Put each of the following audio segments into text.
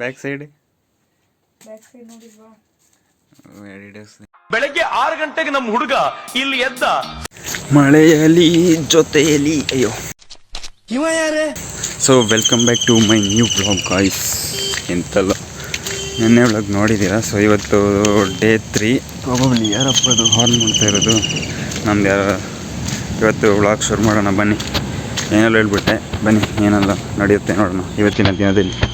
Back side back side ನೋಡಿಲ್ವಾ? ಬೆಳಗ್ಗೆ ಆರು ಗಂಟೆಗೆ ನಮ್ಮ ಹುಡುಗ ಇಲ್ಲಿ ಎದ್ದ. ಮಳೆಯಲ್ಲಿ ಜೊತೆಯಲ್ಲಿ ಅಯ್ಯೋ. So welcome back to my new blog guys ಎಂತಲ್ಲ? ನೆನ್ನೆ ಬ್ಲಾಗ್ ನೋಡಿದ್ದೀರಾ? ಸೊ ಇವತ್ತು ಡೇ ತ್ರೀ ಪ್ರಾಬಬ್ಲಿ ಯಾರಪ್ಪ ಅದು? ಹಾರ್ನ್ ಮಾಡ್ತಾ ಇರೋದು ನಮ್ದು ಯಾರು ಇವತ್ತು ವ್ಲಾಗ್ ಶುರು ಮಾಡೋಣ ಬನ್ನಿ. ಏನೆಲ್ಲ ಹೇಳ್ಬಿಟ್ಟೆ? ಬನ್ನಿ ಏನೆಲ್ಲ ನಡೆಯುತ್ತೆ ನೋಡೋಣ. ಇವತ್ತಿನ ದಿನದಲ್ಲಿ.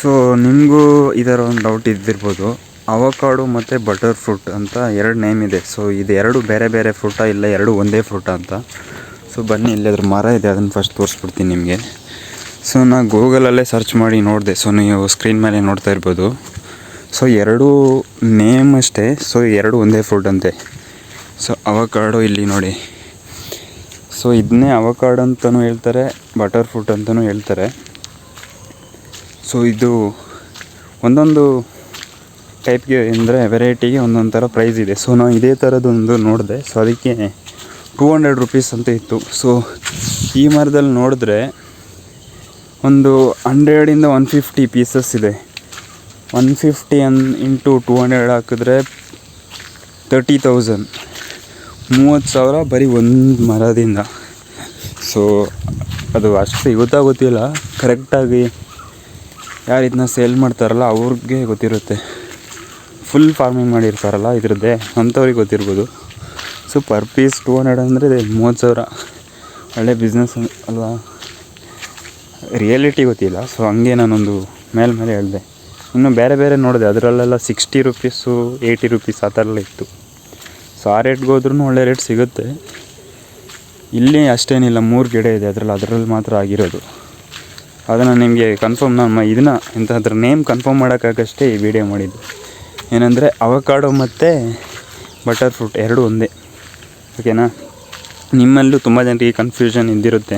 ಸೊ ನಿಮಗೂ ಇದರ ಒಂದು ಡೌಟ್ ಇದ್ದಿರ್ಬೋದು. ಅವಕಾಡು ಮತ್ತು ಬಟರ್ ಫ್ರೂಟ್ ಅಂತ ಎರಡು ನೇಮ್ ಇದೆ. ಸೊ ಇದು ಎರಡು ಬೇರೆ ಬೇರೆ ಫ್ರೂಟಾ ಇಲ್ಲ ಎರಡು ಒಂದೇ ಫ್ರೂಟಾ ಅಂತ. ಸೊ ಬನ್ನಿ ಇಲ್ಲಿ ಅದ್ರ ಮರ ಇದೆ, ಅದನ್ನು ಫಸ್ಟ್ ತೋರಿಸ್ಬಿಡ್ತೀನಿ ನಿಮಗೆ. ಸೊ ನಾ ಗೂಗಲಲ್ಲೇ ಸರ್ಚ್ ಮಾಡಿ ನೋಡಿದೆ. ಸೊ ನೀವು ಸ್ಕ್ರೀನ್ ಮೇಲೆ ನೋಡ್ತಾ ಇರ್ಬೋದು. ಸೊ ಎರಡು ನೇಮ್ ಅಷ್ಟೇ. ಸೊ ಎರಡು ಒಂದೇ ಫ್ರೂಟ್ ಅಂತೆ. ಸೊ ಅವಕಾಡು ಇಲ್ಲಿ ನೋಡಿ. ಸೊ ಇದನ್ನೇ ಅವಕಾಡು ಅಂತಲೂ ಹೇಳ್ತಾರೆ ಬಟರ್ ಫ್ರೂಟ್ ಅಂತಲೂ ಹೇಳ್ತಾರೆ. ಸೊ ಇದು ಒಂದೊಂದು ಟೈಪ್ಗೆ ಅಂದರೆ ವೆರೈಟಿಗೆ ಒಂದೊಂದು ಥರ ಪ್ರೈಸ್ ಇದೆ. ಸೊ ನಾನು ಇದೇ ಥರದೊಂದು ನೋಡಿದೆ. ಸೊ ಅದಕ್ಕೆ ಟೂ ಹಂಡ್ರೆಡ್ ರುಪೀಸ್ ಅಂತ ಇತ್ತು. ಸೊ ಈ ಮರದಲ್ಲಿ ನೋಡಿದ್ರೆ ಒಂದು ಹಂಡ್ರೆಡಿಂದ ಒನ್ ಫಿಫ್ಟಿ ಪೀಸಸ್ ಇದೆ. ಒನ್ ಫಿಫ್ಟಿ ಅನ್ ಇಂಟು ಟೂ ಹಂಡ್ರೆಡ್ ಹಾಕಿದ್ರೆ ತರ್ಟಿ ತೌಸಂಡ್ ಮೂವತ್ತು ಸಾವಿರ ಬರೀ ಒಂದು ಮರದಿಂದ. ಸೊ ಅದು ಅಷ್ಟು ಸಿಗುತ್ತಾ ಗೊತ್ತಿಲ್ಲ ಕರೆಕ್ಟಾಗಿ ಯಾರು ಇದನ್ನ ಸೇಲ್ ಮಾಡ್ತಾರಲ್ಲ ಅವ್ರಿಗೆ ಗೊತ್ತಿರುತ್ತೆ. ಫುಲ್ ಫಾರ್ಮಿಂಗ್ ಮಾಡಿರ್ತಾರಲ್ಲ ಇದ್ರದ್ದೇ, ಅಂಥವ್ರಿಗೆ ಗೊತ್ತಿರ್ಬೋದು. So per piece two hundred ಅಂದರೆ ಮೂವತ್ತು ಸಾವಿರ. ಒಳ್ಳೆ ಬಿಸ್ನೆಸ್ ಅಲ್ವಾ? ರಿಯಾಲಿಟಿ ಗೊತ್ತಿಲ್ಲ ಸೊ ಹಂಗೆ ನಾನೊಂದು ಮೇಲೆ ಮೇಲೆ ಹೇಳಿದೆ. ಇನ್ನು ಬೇರೆ ಬೇರೆ ನೋಡಿದೆ, ಅದರಲ್ಲೆಲ್ಲ ಸಿಕ್ಸ್ಟಿ ರುಪೀಸು ಏಯ್ಟಿ ರುಪೀಸ್ ಆ ಥರ ಎಲ್ಲ ಇತ್ತು. ಸೊ ಆ ರೇಟ್ಗೆ ಹೋದ್ರೂ ಒಳ್ಳೆ ರೇಟ್ ಸಿಗುತ್ತೆ. ಇಲ್ಲಿ ಅಷ್ಟೇನಿಲ್ಲ, ಮೂರು ಗಿಡ ಇದೆ, ಅದರಲ್ಲಿ ಅದರಲ್ಲಿ ಮಾತ್ರ ಆಗಿರೋದು. ಅದನ್ನು ನಿಮಗೆ ಕನ್ಫರ್ಮ್ ನಮ್ಮ ಇದನ್ನ ಇಂಥದ್ರ ನೇಮ್ ಕನ್ಫರ್ಮ್ ಮಾಡೋಕ್ಕಾಗಷ್ಟೇ ಈ ವಿಡಿಯೋ ಮಾಡಿದ್ದು. ಏನಂದರೆ ಅವಕಾಡೋ ಮತ್ತು ಬಟರ್ ಫ್ರೂಟ್ ಎರಡೂ ಒಂದೇ. ಓಕೆನಾ ನಿಮ್ಮಲ್ಲೂ ತುಂಬ ಜನರಿಗೆ ಕನ್ಫ್ಯೂಷನ್ ಇದ್ದಿರುತ್ತೆ.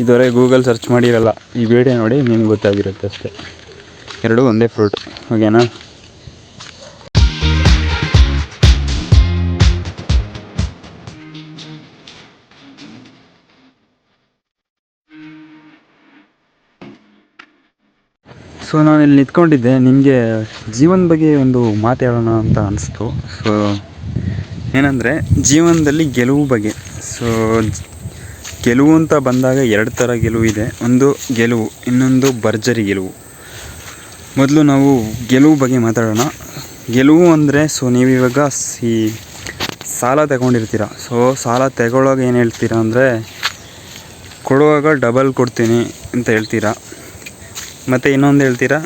ಇದುವರೆಗೆ ಗೂಗಲ್ ಸರ್ಚ್ ಮಾಡಿರಲ್ಲ, ಈ ವಿಡಿಯೋ ನೋಡಿ ನಿಮ್ಗೆ ಗೊತ್ತಾಗಿರುತ್ತೆ ಅಷ್ಟೇ. ಎರಡೂ ಒಂದೇ ಫ್ರೂಟ್ ಓಕೆನಾ ಸೊ ನಾನು ಇಲ್ಲಿ ನಿಂತ್ಕೊಂಡಿದ್ದೆ. ನಿಮಗೆ ಜೀವನ ಬಗ್ಗೆ ಒಂದು ಮಾತಾಡೋಣ ಅಂತ ಅನಿಸ್ತು. ಸೊ ಏನಂದರೆ, ಜೀವನದಲ್ಲಿ ಗೆಲುವು ಬಗ್ಗೆ. ಸೊ ಗೆಲುವು ಅಂತ ಬಂದಾಗ ಎರಡು ಥರ ಗೆಲುವು ಇದೆ. ಒಂದು ಗೆಲುವು, ಇನ್ನೊಂದು ಭರ್ಜರಿ ಗೆಲುವು. ಮೊದಲು ನಾವು ಗೆಲುವು ಬಗ್ಗೆ ಮಾತಾಡೋಣ. ಗೆಲುವು ಅಂದರೆ ಸೊ ನೀವಿವಾಗ ಸಿ ಸಾಲ ತಗೊಂಡಿರ್ತೀರ. ಸೊ ಸಾಲ ತಗೊಳ್ಳೋವಾಗ ಏನು ಹೇಳ್ತೀರಾ ಅಂದರೆ, ಕೊಡುವಾಗ ಡಬಲ್ ಕೊಡ್ತೀನಿ ಅಂತ ಹೇಳ್ತೀರಾ. ಮತ್ತು ಇನ್ನೊಂದು ಹೇಳ್ತೀರಾ?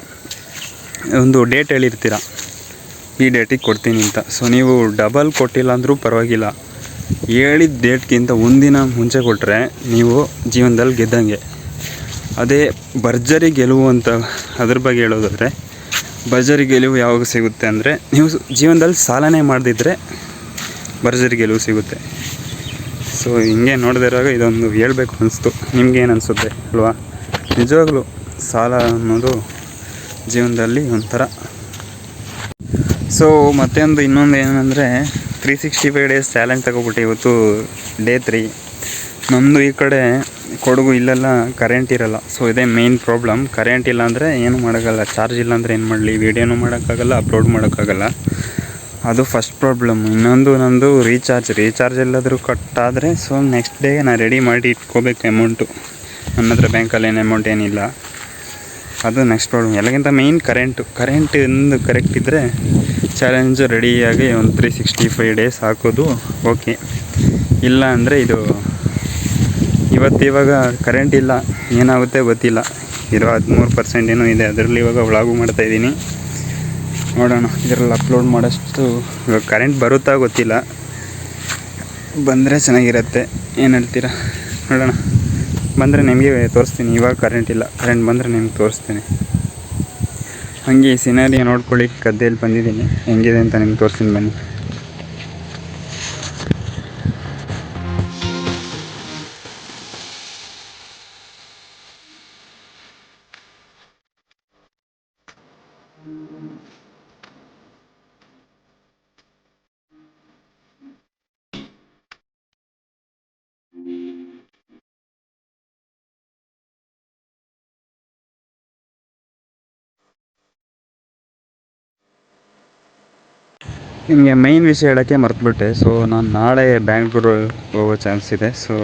ಒಂದು ಡೇಟ್ ಹೇಳಿರ್ತೀರ? ಈ ಡೇಟಿಗೆ ಕೊಡ್ತೀನಿ ಅಂತ. ಸೊ ನೀವು ಡಬಲ್ ಕೊಟ್ಟಿಲ್ಲ ಅಂದರೂ ಪರವಾಗಿಲ್ಲ. ಹೇಳಿದ ಡೇಟ್ಗಿಂತ ಒಂದಿನ ಮುಂಚೆ ಕೊಟ್ಟರೆ ನೀವು ಜೀವನದಲ್ಲಿ ಗೆದ್ದಂಗೆ. ಅದೇ ಭರ್ಜರಿ ಗೆಲುವು ಅಂತ ಅದ್ರ ಬಗ್ಗೆ ಹೇಳೋದಾದರೆ, ಭರ್ಜರಿ ಗೆಲುವು ಯಾವಾಗ ಸಿಗುತ್ತೆ ಅಂದರೆ, ನೀವು ಜೀವನದಲ್ಲಿ ಸಾಲನೇ ಮಾಡದಿದ್ದರೆ ಭರ್ಜರಿ ಗೆಲುವು ಸಿಗುತ್ತೆ. ಸೊ ಹಿಂಗೆ ನೋಡದಿರುವಾಗ ಇದೊಂದು ಹೇಳಬೇಕು ಅನಿಸ್ತು. ನಿಮ್ಗೇನು ಅನಿಸುತ್ತೆ ಅಲ್ವಾ? ನಿಜವಾಗ್ಲೂ. ಸಾಲ ಅನ್ನೋದು ಜೀವನದಲ್ಲಿ ಒಂಥರ. ಸೊ ಮತ್ತೊಂದು ಇನ್ನೊಂದು ಏನಂದರೆ three sixty five days challenge ತಗೊಬಿಟ್ಟು ಇವತ್ತು ಡೇ ತ್ರೀ ನಮ್ಮದು ಈ ಕಡೆ ಕೊಡಗು ಇಲ್ಲೆಲ್ಲ ಕರೆಂಟ್ ಇರಲ್ಲ. ಸೊ ಇದೇ ಮೇಯ್ನ್ ಪ್ರಾಬ್ಲಮ್ ಕರೆಂಟ್ ಇಲ್ಲ ಅಂದರೆ ಏನು ಮಾಡೋಕ್ಕಲ್ಲ ಚಾರ್ಜ್ ಇಲ್ಲ ಅಂದರೆ ಏನು ಮಾಡಲಿ? ವೀಡಿಯೋನು ಮಾಡೋಕ್ಕಾಗಲ್ಲ ಅಪ್ಲೋಡ್ ಮಾಡೋಕ್ಕಾಗಲ್ಲ. ಅದು ಫಸ್ಟ್ ಪ್ರಾಬ್ಲಮ್ ಇನ್ನೊಂದು ನಂದು ರೀಚಾರ್ಜ್ ರೀಚಾರ್ಜ್ ಎಲ್ಲಾದರೂ ಕಟ್ ಆದರೆ ಸೊ ನೆಕ್ಸ್ಟ್ ಡೇ ನಾನು ರೆಡಿ ಮಾಡಿ ಇಟ್ಕೋಬೇಕು ಅಮೌಂಟು ನನ್ನ ಹತ್ರ ಬ್ಯಾಂಕಲ್ಲಿ ಏನು ಅಮೌಂಟ್ ಏನಿಲ್ಲ. ಅದು ನೆಕ್ಸ್ಟ್ ಪ್ರಾಬ್ಲಮ್ ಎಲ್ಲಕ್ಕಿಂತ ಮೇಯ್ನ್ ಕರೆಂಟು ಕರೆಂಟ್ ಎಂದು ಕರೆಕ್ಟ್ ಇದ್ದರೆ ಚಾಲೆಂಜು ರೆಡಿಯಾಗಿ ಒಂದು ತ್ರೀ ಸಿಕ್ಸ್ಟಿ ಫೈವ್ ಡೇಸ್ ಹಾಕೋದು ಓಕೆ ಇಲ್ಲ ಅಂದರೆ ಇದು ಇವತ್ತು ಇವಾಗ ಕರೆಂಟ್ ಇಲ್ಲ, ಏನಾಗುತ್ತೆ ಗೊತ್ತಿಲ್ಲ. ಇರೋ ಹದಿಮೂರು ಪರ್ಸೆಂಟ್ ಏನೂ ಇದೆ, ಅದರಲ್ಲಿ ಇವಾಗ ವ್ಲಾಗು ಮಾಡ್ತಾಯಿದ್ದೀನಿ ನೋಡೋಣ, ಇದರಲ್ಲಿ ಅಪ್ಲೋಡ್ ಮಾಡೋಷ್ಟು ಇವಾಗ ಕರೆಂಟ್ ಬರುತ್ತಾ ಗೊತ್ತಿಲ್ಲ. ಬಂದರೆ ಚೆನ್ನಾಗಿರುತ್ತೆ. ಏನು ಹೇಳ್ತೀರಾ? ನೋಡೋಣ. ಬಂದರೆ ನಿಮಗೆ ತೋರಿಸ್ತೀನಿ. ಇವಾಗ ಕರೆಂಟ್ ಇಲ್ಲ. ಕರೆಂಟ್ ಬಂದರೆ ನಿಮ್ಗೆ ತೋರಿಸ್ತೀನಿ. ಹಾಗೆ ಈ ಸಿನಾರಿಯ ನೋಡ್ಕೊಳ್ಳಿ. ಗದ್ದೆಯಲ್ಲಿ ಬಂದಿದ್ದೀನಿ. ಹೆಂಗಿದೆ ಅಂತ ನಿಮ್ಗೆ ತೋರಿಸ್ತೀನಿ ಬನ್ನಿ. ನಿಮಗೆ ಮೈನ್ ವಿಷಯ ಹೇಳೋಕ್ಕೆ ಮರೆತುಬಿಟ್ಟೆ. ಸೊ ನಾನು ನಾಳೆ ಬ್ಯಾಂಗ್ಳೂರು ಹೋಗೋ ಚಾನ್ಸ್ ಇದೆ. ಸೊ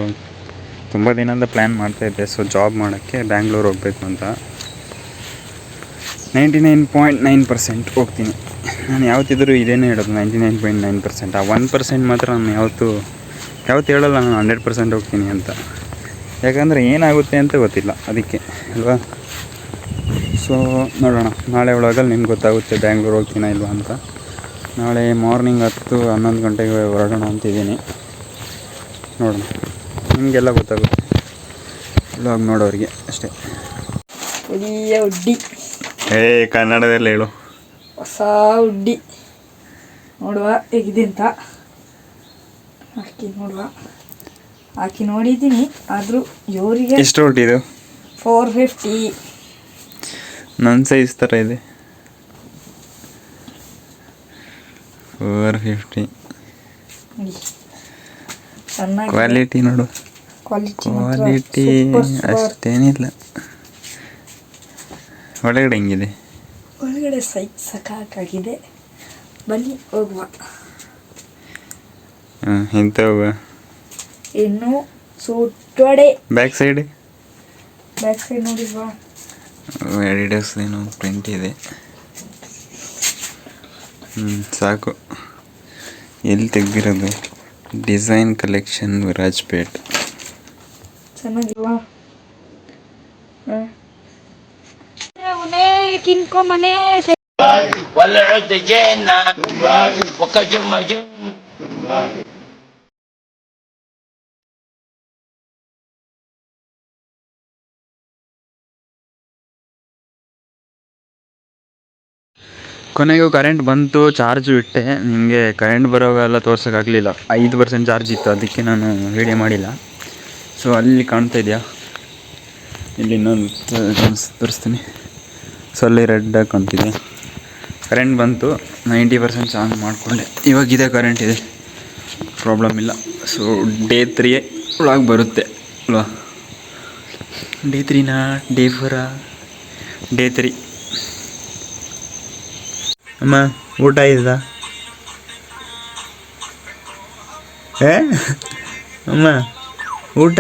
ತುಂಬ ದಿನದಿಂದ ಪ್ಲ್ಯಾನ್ ಮಾಡ್ತಾಯಿದ್ದೆ ಸೊ ಜಾಬ್ ಮಾಡೋಕ್ಕೆ ಬ್ಯಾಂಗ್ಳೂರು ಹೋಗಬೇಕು ಅಂತ. Ninety nine point nine percent ಹೋಗ್ತೀನಿ. ನಾನು ಯಾವತ್ತಿದ್ರೂ ಇದೇನೇ ಹೇಳೋದು ninety nine point nine percent ಆ ಒನ್ ಪರ್ಸೆಂಟ್ ಮಾತ್ರ ನಾನು ಯಾವತ್ತು ಯಾವತ್ತು ಹೇಳಲ್ಲ, ನಾನು ಹಂಡ್ರೆಡ್ ಪರ್ಸೆಂಟ್ ಹೋಗ್ತೀನಿ ಅಂತ. ಯಾಕಂದರೆ ಏನಾಗುತ್ತೆ ಅಂತ ಗೊತ್ತಿಲ್ಲ ಅದಕ್ಕೆ, ಅಲ್ವಾ? ಸೊ ನೋಡೋಣ. ನಾಳೆ ಒಳಗಲ್ಲಿ ನಿಮ್ಗೆ ಗೊತ್ತಾಗುತ್ತೆ ಬ್ಯಾಂಗ್ಳೂರು ಹೋಗ್ತೀನಾ ಇಲ್ವಾ ಅಂತ. ನಾಳೆ ಮಾರ್ನಿಂಗ್ ಹತ್ತು ಹನ್ನೊಂದು ಗಂಟೆಗೆ ಹೊರಡೋಣ ಅಂತಿದ್ದೀನಿ. ನೋಡೋಣ. ನಿಮಗೆಲ್ಲ ಗೊತ್ತಾಗುತ್ತೆ. ಬ್ಲಾಗ್ ನೋಡೋರಿಗೆ ಅಷ್ಟೇ. ಉಡ್ಡಿ ಏ ಕನ್ನಡದಲ್ಲಿ ಹೇಳು. ಹೊಸ ಉಡ್ಡಿ ನೋಡುವ ಹೇಗಿದೆ ಅಂತ. ಹಾಕಿ ನೋಡುವ. ಹಾಕಿ ನೋಡಿದ್ದೀನಿ ಆದರೂ ಇವರಿಗೆ ಎಷ್ಟು ಹೊಟ್ಟಿದು ಫೋರ್ ಫಿಫ್ಟಿ ನನ್ನ ಸೈಜ್ ಥರ ಇದೆ. ಫೋರ್ ಫಿಫ್ಟಿ ಕ್ವಾಲಿಟಿ ನೋಡು. ಕ್ವಾಲಿಟಿ ಅಷ್ಟೇನಿಲ್ಲ. ಒಳಗಡೆ ಹೆಂಗಿದೆ? ಒಳಗಡೆ ಸೈಜ್ ಸಾಕಾಗಿದೆ ಬನ್ನಿ ಹೋಗುವ. ಹಾಂ ಹೋಗುವ? ಇನ್ನು ಸುಟ್ಟೊಡೆ ಬ್ಯಾಕ್ ಸೈಡ್ ಬ್ಯಾಕ್ ಸೈಡ್ ನೋಡಿ ಬಾ ಎಡಿಡಸ್ ಏನೋ ಪ್ರಿಂಟ್ ಇದೆ. ಸಾಕು. ಎಲ್ಲಿ ತೆಗ್ದಿರೋದು? ಡಿಸೈನ್ ಕಲೆಕ್ಷನ್ ವಿರಾಜ್ಪೇಟ್ ಚೆನ್ನಾಗಿಲ್ವಾ? ಕಿನ್ಕೊಂಬನೆ ಒಳ್ಳೆ ಜನ ಜುಮ್ಮ ಜುಮ್ಮ. ಕೊನೆಗೂ ಕರೆಂಟ್ ಬಂತು ಚಾರ್ಜು ಇಟ್ಟೆ. ನಿಮಗೆ ಕರೆಂಟ್ ಬರೋವೆಲ್ಲ ತೋರ್ಸೋಕ್ಕಾಗಲಿಲ್ಲ ಐದು ಪರ್ಸೆಂಟ್ ಚಾರ್ಜ್ ಇತ್ತು, ಅದಕ್ಕೆ ನಾನು ವೀಡಿಯೋ ಮಾಡಿಲ್ಲ. ಸೊ ಅಲ್ಲಿ ಕಾಣ್ತಾ ಇದೆಯಾ? ಇಲ್ಲಿ ಇನ್ನೊಂದು ತೋರಿಸ್ತೀನಿ. ಸೊ ಅಲ್ಲಿ ರೆಡ್ ಕಾಣ್ತಿದೆ. ಕರೆಂಟ್ ಬಂತು ನೈಂಟಿ ಪರ್ಸೆಂಟ್ ಚಾರ್ಜ್ ಮಾಡಿಕೊಂಡೆ. ಇವಾಗಿದೆ ಕರೆಂಟ್ ಇದೆ. ಪ್ರಾಬ್ಲಮ್ ಇಲ್ಲ. ಸೊ ಡೇ ತ್ರೀ ಒಳಗೆ ಬರುತ್ತೆ. ಅಲ್ವಾ? ಡೇ ತ್ರೀನಾ ಡೇ ಫೋರಾ ಡೇ ತ್ರೀ ಅಮ್ಮ ಊಟ ಇದ ಏ? ಅಮ್ಮ ಊಟ?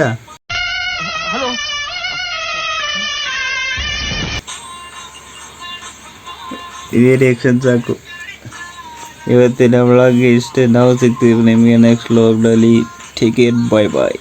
ಇದೇ ರಿಯಾಕ್ಷನ್ ಸಾಕು. ಇವತ್ತಿನ ಒಳಗೆ ಇಷ್ಟೇ. ನಾವು ಸಿಗ್ತೀವಿ ನಿಮಗೆ ನೆಕ್ಸ್ಟ್ ಲಾಗ್ನಲ್ಲಿ ಟಿಕೆಟ್ ಕೇರ್ ಬಾಯ್ ಬಾಯ್